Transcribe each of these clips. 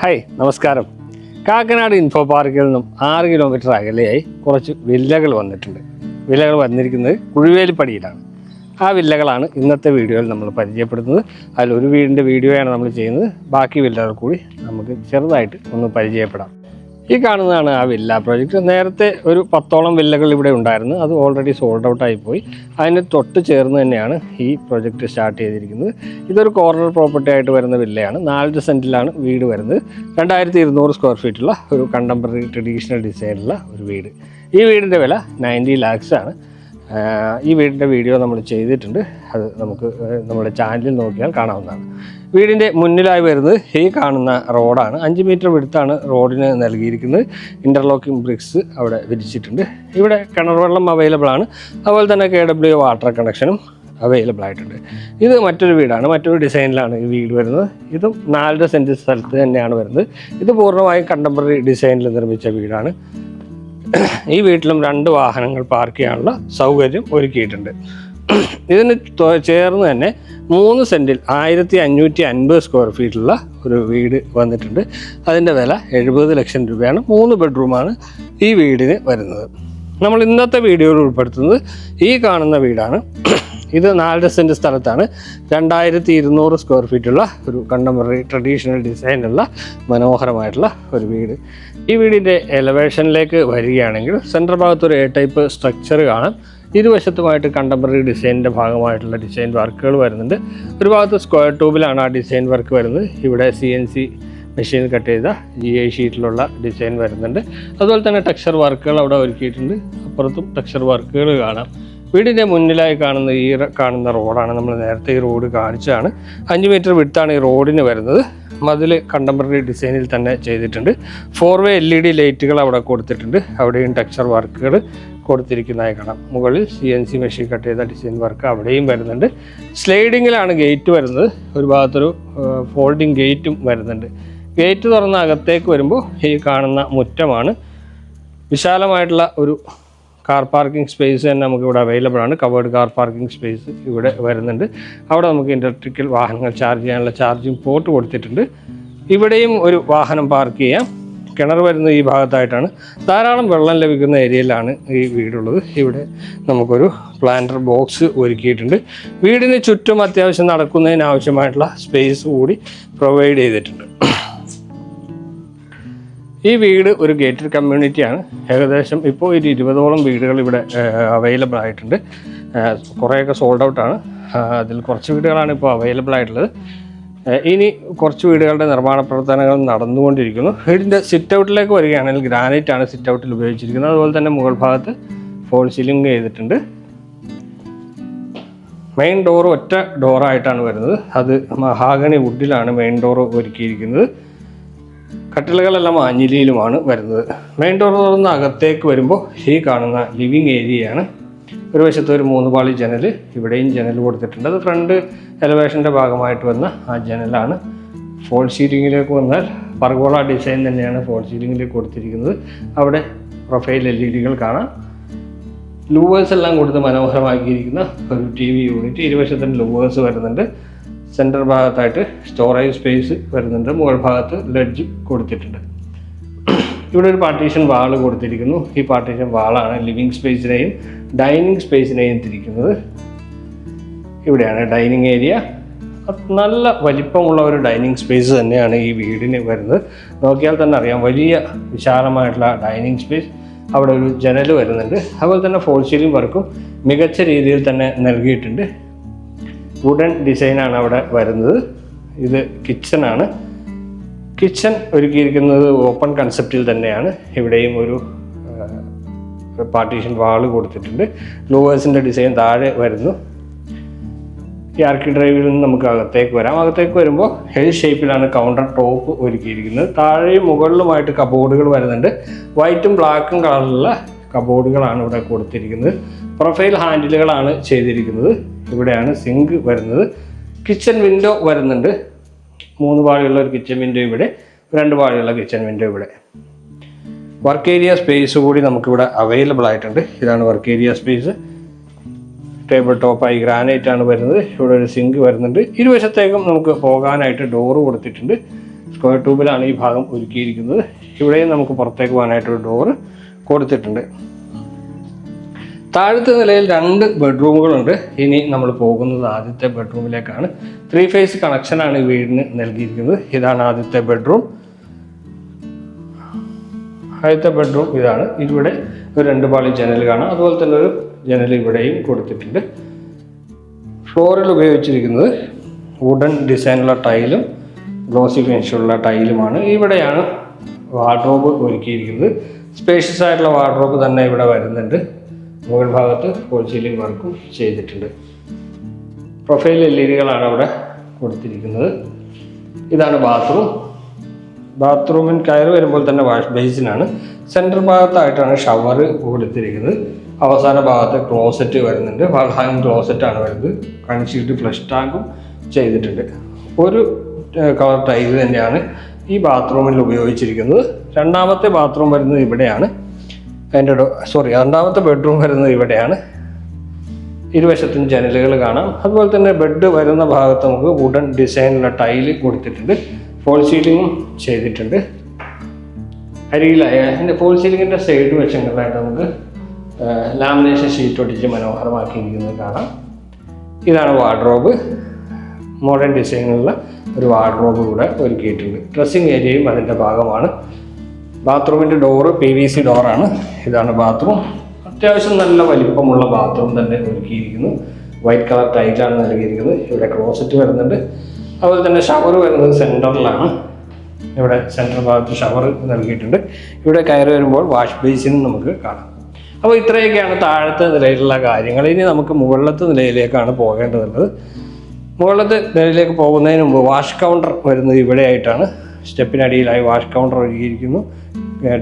Hi നമസ്കാരം. Kakkanad info പാർക്കിൽ നിന്നും ആറ് കിലോമീറ്റർ അകലെയായി കുറച്ച് വില്ലകൾ വന്നിട്ടുണ്ട്. വില്ലകൾ വന്നിരിക്കുന്നത് കുഴുവേലിപ്പടിയിലാണ്. ആ വില്ലകളാണ് ഇന്നത്തെ വീഡിയോയിൽ നമ്മൾ പരിചയപ്പെടുത്തുന്നത്. അതിൽ ഒരു വീടിന്റെ വീഡിയോയാണ് നമ്മൾ ചെയ്യുന്നത്. ബാക്കി വില്ലകൾ കൂടി നമുക്ക് ചെറുതായിട്ട് ഒന്ന് പരിചയപ്പെടാം. ഈ കാണുന്നതാണ് ആ വില്ല പ്രോജക്റ്റ് നേരത്തെ ഒരു പത്തോളം വില്ലകൾ ഇവിടെ ഉണ്ടായിരുന്നു. അത് ഓൾറെഡി സോൾഡ് ഔട്ട് പോയി അതിന് തൊട്ട് ചേർന്ന് തന്നെയാണ് ഈ പ്രോജക്റ്റ് സ്റ്റാർട്ട് ചെയ്തിരിക്കുന്നത്. ഇതൊരു കോർണർ പ്രോപ്പർട്ടി ആയിട്ട് വരുന്ന വില്ലയാണ്. നാലര സെന്റിലാണ് വീട് വരുന്നത്. രണ്ടായിരത്തി ഇരുന്നൂറ് സ്ക്വയർ ഫീറ്റുള്ള ഒരു കണ്ടംപററി ട്രഡീഷണൽ ഡിസൈനുള്ള ഒരു വീട്. ഈ വീടിന്റെ വില നയന്റി ലാക്സ് ആണ്. ഈ വീടിന്റെ വീഡിയോ നമ്മൾ ചെയ്തിട്ടുണ്ട്. അത് നമുക്ക് നമ്മുടെ ചാനലിൽ നോക്കിയാൽ കാണാവുന്നതാണ്. വീടിന്റെ മുന്നിലായി വരുന്നത് ഈ കാണുന്ന റോഡാണ്. അഞ്ച് മീറ്റർ വിടുത്താണ് റോഡിന് നൽകിയിരിക്കുന്നത്. ഇന്റർലോക്കിംഗ് ബ്രിക്സ് അവിടെ വിരിച്ചിട്ടുണ്ട്. ഇവിടെ കിണർ വെള്ളം അവൈലബിൾ ആണ്. അതുപോലെ തന്നെ കെ ഡബ്ല്യു വാട്ടർ കണക്ഷനും അവൈലബിൾ ആയിട്ടുണ്ട്. ഇത് മറ്റൊരു വീടാണ്. മറ്റൊരു ഡിസൈനിലാണ് ഈ വീട് വരുന്നത്. ഇതും നാലര സെന്റ് സ്ഥലത്ത് തന്നെയാണ് വരുന്നത്. ഇത് പൂർണമായും കണ്ടംപററി ഡിസൈനിൽ നിർമ്മിച്ച വീടാണ്. ഈ വീട്ടിലും രണ്ട് വാഹനങ്ങൾ പാർക്ക് ചെയ്യാനുള്ള സൗകര്യം ഒരുക്കിയിട്ടുണ്ട്. ഇതിന് ചേർന്ന് തന്നെ മൂന്ന് സെന്റിൽ ആയിരത്തി അഞ്ഞൂറ്റി അൻപത് സ്ക്വയർ ഫീറ്റുള്ള ഒരു വീട് വന്നിട്ടുണ്ട്. അതിന്റെ വില എഴുപത് ലക്ഷം രൂപയാണ്. മൂന്ന് ബെഡ്റൂമാണ് ഈ വീടിന് വരുന്നത്. നമ്മൾ ഇന്നത്തെ വീഡിയോയിൽ ഉൾപ്പെടുത്തുന്നത് ഈ കാണുന്ന വീടാണ്. ഇത് നാല് സെന്റ് സ്ഥലത്താണ്. രണ്ടായിരത്തി ഇരുന്നൂറ് സ്ക്വയർ ഫീറ്റുള്ള ഒരു കണ്ടംപററി ട്രഡീഷണൽ ഡിസൈനുള്ള മനോഹരമായിട്ടുള്ള ഒരു വീട്. ഈ വീടിന്റെ എലവേഷനിലേക്ക് വരികയാണെങ്കിൽ സെൻട്രൽ ഭാഗത്ത് ഒരു എ ടൈപ്പ് സ്ട്രക്ചർ കാണാം. ഇരുവശത്തുമായിട്ട് കണ്ടംപററി ഡിസൈനിന്റെ ഭാഗമായിട്ടുള്ള ഡിസൈൻ വർക്കുകൾ വരുന്നുണ്ട്. ഒരു ഭാഗത്ത് സ്ക്വയർ ട്യൂബിലാണ് ആ ഡിസൈൻ വർക്ക് വരുന്നത്. ഇവിടെ C N C machine cut ചെയ്ത ജി ഐ ഷീറ്റിലുള്ള ഡിസൈൻ വരുന്നുണ്ട്. അതുപോലെ തന്നെ ടെക്സ്ചർ വർക്കുകൾ അവിടെ ഒരുക്കിയിട്ടുണ്ട്. അപ്പുറത്തും ടെക്സ്ചർ വർക്കുകൾ കാണാം. വീടിന്റെ മുന്നിലായി കാണുന്ന ഈ കാണുന്ന റോഡാണ് നമ്മൾ നേരത്തെ ഈ റോഡ് കാണിച്ചതാണ്. അഞ്ച് മീറ്റർ വിട്ടാണ് ഈ റോഡിന് വരുന്നത്. മതിൽ കണ്ടംപററി ഡിസൈനിൽ തന്നെ ചെയ്തിട്ടുണ്ട്. Four way L E D ലൈറ്റുകൾ അവിടെ കൊടുത്തിട്ടുണ്ട്. അവിടെയും ടെക്സ്ചർ വർക്കുകൾ കൊടുത്തിരിക്കുന്നതായി കാണാം. മുകളിൽ C N C machine cut ചെയ്ത ഡിസൈൻ വർക്ക് അവിടെയും വരുന്നുണ്ട്. സ്ലൈഡിങ്ങിലാണ് ഗേറ്റ് വരുന്നത്. ഒരു ഭാഗത്തൊരു ഫോൾഡിങ് ഗേറ്റും വരുന്നുണ്ട്. ഗേറ്റ് തുറന്ന അകത്തേക്ക് വരുമ്പോൾ ഈ കാണുന്ന മുറ്റമാണ്. വിശാലമായിട്ടുള്ള ഒരു കാർ പാർക്കിംഗ് സ്പേസ് തന്നെ നമുക്ക് ഇവിടെ അവൈലബിൾ ആണ്. കവേർഡ് കാർ പാർക്കിംഗ് സ്പേസ് ഇവിടെ വരുന്നുണ്ട്. അവിടെ നമുക്ക് ഇലക്ട്രിക്കൽ വാഹനങ്ങൾ ചാർജ് ചെയ്യാനുള്ള ചാർജിങ് പോർട്ട് കൊടുത്തിട്ടുണ്ട്. ഇവിടെയും ഒരു വാഹനം പാർക്ക് ചെയ്യാം. കിണർ വരുന്ന ഈ ഭാഗത്തായിട്ടാണ്. ധാരാളം വെള്ളം ലഭിക്കുന്ന ഏരിയയിലാണ് ഈ വീടുള്ളത്. ഇവിടെ നമുക്കൊരു പ്ലാന്റർ ബോക്സ് ഒരുക്കിയിട്ടുണ്ട്. വീടിന് ചുറ്റും അത്യാവശ്യം നടക്കുന്നതിന് ആവശ്യമായിട്ടുള്ള സ്പേസ് കൂടി പ്രൊവൈഡ് ചെയ്തിട്ടുണ്ട്. ഈ വീട് ഒരു ഗേറ്റഡ് കമ്മ്യൂണിറ്റിയാണ് ഏകദേശം ഇപ്പോൾ ഒരു ഇരുപതോളം വീടുകൾ ഇവിടെ അവൈലബിൾ ആയിട്ടുണ്ട്. കുറേയൊക്കെ സോൾഡ് ഔട്ടാണ് അതിൽ കുറച്ച് വീടുകളാണ് ഇപ്പോൾ അവൈലബിൾ ആയിട്ടുള്ളത്. ഇനി കുറച്ച് വീടുകളുടെ നിർമ്മാണ പ്രവർത്തനങ്ങൾ നടന്നുകൊണ്ടിരിക്കുന്നു. വീടിന്റെ സിറ്റ് ഔട്ടിലേക്ക് വരികയാണെങ്കിൽ ഗ്രാനൈറ്റ് ആണ് സിറ്റ് ഔട്ടിൽ ഉപയോഗിച്ചിരിക്കുന്നത്. അതുപോലെ തന്നെ മുകൾ ഭാഗത്ത് ഫോൾ സീലിംഗ് ചെയ്തിട്ടുണ്ട്. മെയിൻ ഡോർ ഒറ്റ ഡോറായിട്ടാണ് വരുന്നത്. അത് മഹാഗണി വുഡിലാണ് മെയിൻ ഡോർ ഒരുക്കിയിരിക്കുന്നത്. കട്ടിലുകളെല്ലാം ആഞ്ഞിലിയിലുമാണ് വരുന്നത്. മെയിൻ ഡോർ തുറന്ന് അകത്തേക്ക് വരുമ്പോൾ ഈ കാണുന്ന ലിവിങ് ഏരിയയാണ് ഒരു വശത്ത് ഒരു മൂന്ന് പാളി ജനൽ ഇവിടെയും ജനൽ കൊടുത്തിട്ടുണ്ട്. അത് ഫ്രണ്ട് എലവേഷന്റെ ഭാഗമായിട്ട് വന്ന ആ ജനലാണ് ഫോൾ സീലിങ്ങിലേക്ക് വന്നാൽ പർഗോള ഡിസൈൻ തന്നെയാണ് ഫോൾ സീലിങ്ങിലേക്ക് കൊടുത്തിരിക്കുന്നത്. അവിടെ പ്രൊഫൈൽ എൽ ഇ ഡികൾ കാണാം. ലൂവേഴ്സ് എല്ലാം കൊടുത്ത് മനോഹരമാക്കിയിരിക്കുന്ന ഒരു ടി വി യൂണിറ്റ് ഇരുവശത്തിന് ലൂവേഴ്സ് വരുന്നുണ്ട്. സെന്റർ ഭാഗത്തായിട്ട് സ്റ്റോറേജ് സ്പേസ് വരുന്നുണ്ട്. മുകൾ ഭാഗത്ത് ലഡ്ജ് കൊടുത്തിട്ടുണ്ട്. ഇവിടെ ഒരു പാർട്ടീഷൻ വാൾ കൊടുത്തിരിക്കുന്നു. ഈ പാർട്ടീഷൻ വാളാണ് ലിവിങ് സ്പേസിനെയും ഡൈനിങ് സ്പേസിനെയും തിരിക്കുന്നത്. ഇവിടെയാണ് ഡൈനിങ് ഏരിയ നല്ല വലിപ്പമുള്ള ഒരു ഡൈനിങ് സ്പേസ് തന്നെയാണ് ഈ വീടിന് വരുന്നത്. നോക്കിയാൽ തന്നെ അറിയാം വലിയ വിശാലമായിട്ടുള്ള ഡൈനിങ് സ്പേസ് അവിടെ ഒരു ജനൽ വരുന്നുണ്ട്. അതുപോലെ തന്നെ ഫോൾ സീലിംഗ് വർക്കും മികച്ച രീതിയിൽ തന്നെ നൽകിയിട്ടുണ്ട്. വുഡൻ ഡിസൈനാണ് അവിടെ വരുന്നത്. ഇത് കിച്ചണാണ് കിച്ചൺ ഒരുക്കിയിരിക്കുന്നത് ഓപ്പൺ കൺസെപ്റ്റിൽ തന്നെയാണ്. ഇവിടെയും ഒരു പാർട്ടീഷൻ വാൾ കൊടുത്തിട്ടുണ്ട്. ലൂവേഴ്സിന്റെ ഡിസൈൻ താഴെ വരുന്നു. ഈ ആർക്കി ഡ്രൈവിൽ നിന്ന് നമുക്ക് അകത്തേക്ക് വരാം. അകത്തേക്ക് വരുമ്പോൾ ഹെൽ ഷേപ്പിലാണ് കൗണ്ടർ ടോപ്പ് ഒരുക്കിയിരിക്കുന്നത്. താഴെയും മുകളിലുമായിട്ട് കബോർഡുകൾ വരുന്നുണ്ട്. വൈറ്റും ബ്ലാക്കും കളറിലുള്ള കബോർഡുകളാണ് ഇവിടെ കൊടുത്തിരിക്കുന്നത്. പ്രൊഫൈൽ ഹാൻഡിലുകളാണ് ചെയ്തിരിക്കുന്നത്. ഇവിടെയാണ് സിങ്ക് വരുന്നത്. കിച്ചൺ വിൻഡോ വരുന്നുണ്ട്. മൂന്ന് പാളിയുള്ള ഒരു കിച്ചൺ വിൻഡോ ഇവിടെ രണ്ട് പാളിയുള്ള കിച്ചൺ വിൻഡോ ഇവിടെ. വർക്ക് ഏരിയ സ്പേസ് കൂടി നമുക്കിവിടെ അവൈലബിൾ ആയിട്ടുണ്ട്. ഇതാണ് വർക്ക് ഏരിയ സ്പേസ് ടേബിൾ ടോപ്പായി ഗ്രാനൈറ്റ് ആണ് വരുന്നത്. ഇവിടെ ഒരു സിങ്ക് വരുന്നുണ്ട്. ഇരുവശത്തേക്കും നമുക്ക് പോകാനായിട്ട് ഡോറ് കൊടുത്തിട്ടുണ്ട്. സ്ക്വയർ ട്യൂബിലാണ് ഈ ഭാഗം ഒരുക്കിയിരിക്കുന്നത്. ഇവിടെയും നമുക്ക് പുറത്തേക്ക് പോകാനായിട്ടൊരു ഡോറ് കൊടുത്തിട്ടുണ്ട്. താഴത്തെ നിലയിൽ രണ്ട് ബെഡ്റൂമുകളുണ്ട്. ഇനി നമ്മൾ പോകുന്നത് ആദ്യത്തെ ബെഡ്റൂമിലേക്കാണ്. ത്രീ ഫേസ് കണക്ഷനാണ് ഈ വീടിന് നൽകിയിരിക്കുന്നത്. ഇതാണ് ആദ്യത്തെ ബെഡ്റൂം. ആദ്യത്തെ ബെഡ്റൂം ഇതാണ്. ഇവിടെ ഒരു രണ്ട് പാളി ജനൽ കാണാം. അതുപോലെ തന്നെ ഒരു ജനൽ ഇവിടെയും കൊടുത്തിട്ടുണ്ട്. ഫ്ലോറിൽ ഉപയോഗിച്ചിരിക്കുന്നത് വുഡൻ ഡിസൈനുള്ള ടൈലും ഗ്ലോസി ഫിനിഷുള്ള ടൈലുമാണ്. ഇവിടെയാണ് വാർഡ്രോബ് ഒരുക്കിയിരിക്കുന്നത്. സ്പേഷ്യസ് ആയിട്ടുള്ള വാർഡ്രോബ് തന്നെ ഇവിടെ വരുന്നുണ്ട്. മുകൾ ഭാഗത്ത് ഫോൾ സീലിംഗ് വർക്കും ചെയ്തിട്ടുണ്ട്. പ്രൊഫൈൽ എൽ ഇ ഡികളാണ് അവിടെ കൊടുത്തിരിക്കുന്നത്. ഇതാണ് ബാത്റൂം ബാത്റൂമിൽ കയറി വരുമ്പോൾ തന്നെ വാഷ് ബേസിനാണ് സെൻട്രൽ ഭാഗത്തായിട്ടാണ് ഷവർ കൊടുത്തിരിക്കുന്നത്. അവസാന ഭാഗത്ത് ക്ലോസറ്റ് വരുന്നുണ്ട്. വാൾ ഹാങ് ക്ലോസറ്റ് ആണ് വരുന്നത്. കൺഷീറ്റ് ഫ്ലഷ് ടാങ്കും ചെയ്തിട്ടുണ്ട്. ഒരു കളർ ടൈൽ തന്നെയാണ് ഈ ബാത്റൂമിൽ ഉപയോഗിച്ചിരിക്കുന്നത്. രണ്ടാമത്തെ ബാത്റൂം വരുന്നത് ഇവിടെയാണ്. അതിന്റെ സോറി രണ്ടാമത്തെ ബെഡ്റൂം വരുന്നത് ഇവിടെയാണ്. ഇരുവശത്തും ജനലുകൾ കാണാം. അതുപോലെ തന്നെ ബെഡ് വരുന്ന ഭാഗത്ത് നമുക്ക് വുഡൻ ഡിസൈനുള്ള ടൈൽ കൊടുത്തിട്ടുണ്ട്. ഫോൾ സീലിങ്ങും ചെയ്തിട്ടുണ്ട്. അരികിലായ അതിന്റെ ഫോൾ സീലിങ്ങിന്റെ സൈഡ് വശങ്ങളിലായിട്ട് നമുക്ക് ലാമിനേഷൻ ഷീറ്റ് ഒട്ടിച്ച് മനോഹരമാക്കിയിരിക്കുന്നത് കാണാം. ഇതാണ് വാർഡ്രോബ് മോഡേൺ ഡിസൈനുള്ള ഒരു വാർഡ്രോബ് കൂടെ ഒരുക്കിയിട്ടുണ്ട്. ഡ്രസ്സിങ് ഏരിയയും അതിന്റെ ഭാഗമാണ്. ബാത്റൂമിന്റെ ഡോറ് പി വി സി ഡോറാണ് ഇതാണ് ബാത്റൂം അത്യാവശ്യം നല്ല വലിപ്പമുള്ള ബാത്റൂം തന്നെ ഒരുക്കിയിരിക്കുന്നു. വൈറ്റ് കളർ ടൈലാണ് നൽകിയിരിക്കുന്നത്. ഇവിടെ ക്ലോസറ്റ് വരുന്നുണ്ട്. അതുപോലെ തന്നെ ഷവർ വരുന്നത് സെന്ററിലാണ് ഇവിടെ സെൻട്രൽ ഭാഗത്ത് ഷവർ നൽകിയിട്ടുണ്ട്. ഇവിടെ കയറി വരുമ്പോൾ വാഷ് ബേസിൻ നമുക്ക് കാണാം. അപ്പോൾ ഇത്രയൊക്കെയാണ് താഴത്തെ നിലയിലുള്ള കാര്യങ്ങൾ. ഇനി നമുക്ക് മുകളിലത്തെ നിലയിലേക്കാണ് പോകേണ്ടതുള്ളത്. മുകളിലത്തെ നിലയിലേക്ക് പോകുന്നതിന് മുമ്പ് വാഷ് കൗണ്ടർ വരുന്നത് ഇവിടെ ആയിട്ടാണ് സ്റ്റെപ്പിനടിയിലായി വാഷ് കൗണ്ടർ ഒരുക്കിയിരിക്കുന്നു.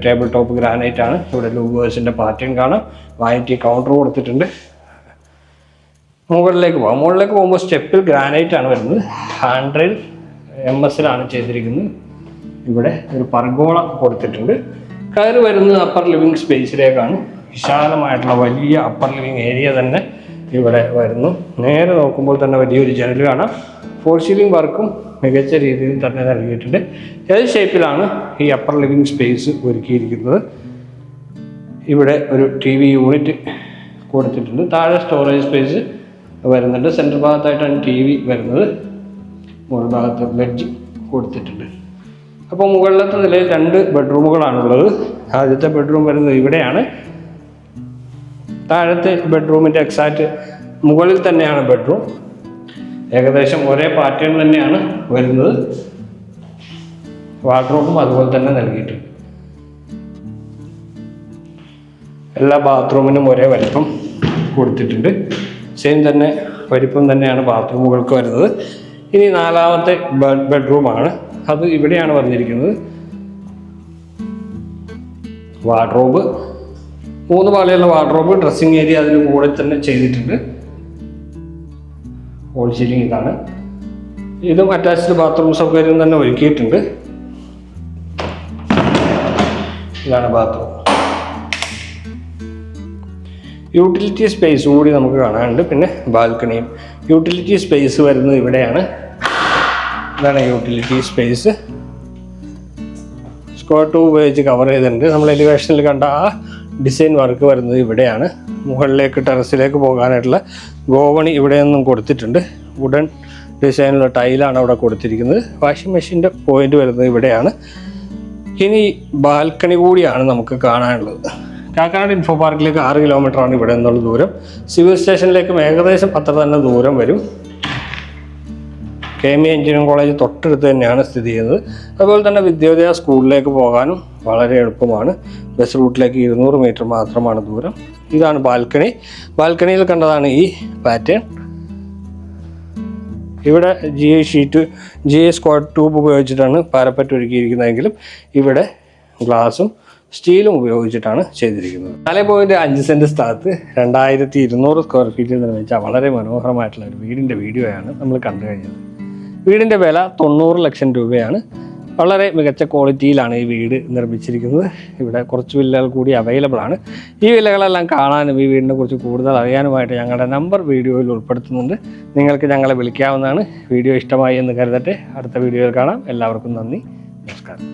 ടേബിൾ ടോപ്പ് ഗ്രാനൈറ്റ് ആണ്. ഇവിടെ ലൂവേഴ്സിന്റെ പാറ്റേൺ കാണാം. വാനിറ്റി കൗണ്ടർ കൊടുത്തിട്ടുണ്ട്. മുകളിലേക്ക് പോകാം. മുകളിലേക്ക് പോകുമ്പോൾ സ്റ്റെപ്പിൽ ഗ്രാനൈറ്റ് ആണ് വരുന്നത്. ഹാൻഡ്രയിൽ എം എസിലാണ് ചെയ്തിരിക്കുന്നത്. ഇവിടെ ഒരു പർഗോള കൊടുത്തിട്ടുണ്ട്. കയറി വരുന്നത് അപ്പർ ലിവിങ് സ്പേസിലേക്കാണ് വിശാലമായിട്ടുള്ള വലിയ അപ്പർ ലിവിങ് ഏരിയ തന്നെ ഇവിടെ വരുന്നു. നേരെ നോക്കുമ്പോൾ തന്നെ വലിയൊരു ജനൽ കാണാം. ഫോർ സീലിംഗ് വർക്കും മികച്ച രീതിയിൽ തന്നെ നൽകിയിട്ടുണ്ട്. ഏത് ഷേപ്പിലാണ് ഈ അപ്പർ ലിവിങ് സ്പേസ് ഒരുക്കിയിരിക്കുന്നത്? ഇവിടെ ഒരു ടി വി യൂണിറ്റ് കൊടുത്തിട്ടുണ്ട്. താഴെ സ്റ്റോറേജ് സ്പേസ് വരുന്നുണ്ട്. സെന്റർ ഭാഗത്തായിട്ടാണ് ടി വി വരുന്നത്. മുകൾ ഭാഗത്ത് ബെഡ് കൊടുത്തിട്ടുണ്ട്. അപ്പോൾ മുകളിലത്തെ നിലയിൽ രണ്ട് ബെഡ്റൂമുകളാണുള്ളത് ആദ്യത്തെ ബെഡ്റൂം വരുന്നത് ഇവിടെയാണ്. താഴത്തെ ബെഡ്റൂമിന്റെ എക്സാക്റ്റ് മുകളിൽ തന്നെയാണ് ബെഡ്റൂം ഏകദേശം ഒരേ പാറ്റേൺ തന്നെയാണ് വരുന്നത്. വാർഡ്രോബും അതുപോലെ തന്നെ നൽകിയിട്ടുണ്ട് എല്ലാ ബാത്റൂമിനും ഒരേ വലിപ്പം കൊടുത്തിട്ടുണ്ട്. സെയിം തന്നെ വലിപ്പം തന്നെയാണ് ബാത്റൂമുകൾക്ക് വരുന്നത്. ഇനി നാലാമത്തെ ബെഡ്റൂമാണ് അത് ഇവിടെയാണ് വന്നിരിക്കുന്നത്. വാർഡ്രോബ് മൂന്ന് പാളിയുള്ള വാർഡ്രോബ് ഡ്രസ്സിങ് ഏരിയ അതിന് കൂടെ തന്നെ ചെയ്തിട്ടുണ്ട്. ഹോൾ സീലിംഗ് ഇതാണ്. ഇതും അറ്റാച്ച്ഡ് ബാത്റൂം സൗകര്യം തന്നെ ഒരുക്കിയിട്ടുണ്ട്. ഇതാണ് ബാത്റൂം യൂട്ടിലിറ്റി സ്പേസ് കൂടി നമുക്ക് കാണാനുണ്ട്. പിന്നെ ബാൽക്കണിയും യൂട്ടിലിറ്റി സ്പേസ് വരുന്നത് ഇവിടെയാണ്. ഇതാണ് യൂട്ടിലിറ്റി സ്പേസ് സ്ക്വയർ ടൂബ് ഉപയോഗിച്ച് കവർ ചെയ്തിട്ടുണ്ട്. നമ്മൾ എലിവേഷനിൽ കണ്ട ആ ഡിസൈൻ വർക്ക് വരുന്നത് ഇവിടെയാണ്. മുകളിലേക്ക് ടെറസിലേക്ക് പോകാനായിട്ടുള്ള ഗോവണി ഇവിടെ നിന്നും കൊടുത്തിട്ടുണ്ട്. വുഡൻ ഡിസൈനുള്ള ടൈലാണ് അവിടെ കൊടുത്തിരിക്കുന്നത്. വാഷിംഗ് മെഷീന്റെ പോയിന്റ് വരുന്നത് ഇവിടെയാണ്. ഇനി ബാൽക്കണി കൂടിയാണ് നമുക്ക് കാണാനുള്ളത്. കാക്കനാട് ഇൻഫോ പാർക്കിലേക്ക് ആറ് കിലോമീറ്റർ ആണ് ഇവിടെ നിന്നുള്ള ദൂരം. സിവിൽ സ്റ്റേഷനിലേക്കും ഏകദേശം അത്ര തന്നെ ദൂരം വരും. K M E engineering college തൊട്ടടുത്ത് തന്നെയാണ് സ്ഥിതി ചെയ്യുന്നത്. അതുപോലെ തന്നെ വിദ്യോദയ സ്കൂളിലേക്ക് പോകാനും വളരെ എളുപ്പമാണ്. ബസ് റൂട്ടിലേക്ക് ഇരുന്നൂറ് മീറ്റർ മാത്രമാണ് ദൂരം. ഇതാണ് ബാൽക്കണി. ബാൽക്കണിയിൽ കണ്ടതാണ് ഈ പാറ്റേൺ. ഇവിടെ G I sheet G I square tube ഉപയോഗിച്ചിട്ടാണ് പാരപ്പറ്റ് ഒരുക്കിയിരിക്കുന്നതെങ്കിലും ഇവിടെ ഗ്ലാസും സ്റ്റീലും ഉപയോഗിച്ചിട്ടാണ് ചെയ്തിരിക്കുന്നത്. നാല് പോയിന്റ് അഞ്ച് സെന്റ് സ്ഥലത്ത് രണ്ടായിരത്തി ഇരുന്നൂറ് സ്ക്വയർ ഫീറ്റിൽ നിർമ്മിച്ച വളരെ മനോഹരമായിട്ടുള്ള ഒരു വീടിന്റെ വീഡിയോയാണ് നമ്മൾ കണ്ടു കഴിഞ്ഞത്. വീടിന്റെ വില തൊണ്ണൂറ് ലക്ഷം രൂപയാണ്. വളരെ മികച്ച ക്വാളിറ്റിയിലാണ് ഈ വീട് നിർമ്മിച്ചിരിക്കുന്നത്. ഇവിടെ കുറച്ച് വില്ലകൾ കൂടി അവൈലബിൾ ആണ്. ഈ വില്ലകളെല്ലാം കാണാനും ഈ വീടിനെ കുറിച്ച് കൂടുതൽ അറിയാനുമായിട്ട് ഞങ്ങളുടെ നമ്പർ വീഡിയോയിൽ ഉൾപ്പെടുത്തുന്നുണ്ട്. നിങ്ങൾക്ക് ഞങ്ങളെ വിളിക്കാവുന്നതാണ്. വീഡിയോ ഇഷ്ടമായി എന്ന് കരുതട്ടെ. അടുത്ത വീഡിയോയിൽ കാണാം. എല്ലാവർക്കും നന്ദി. നമസ്കാരം.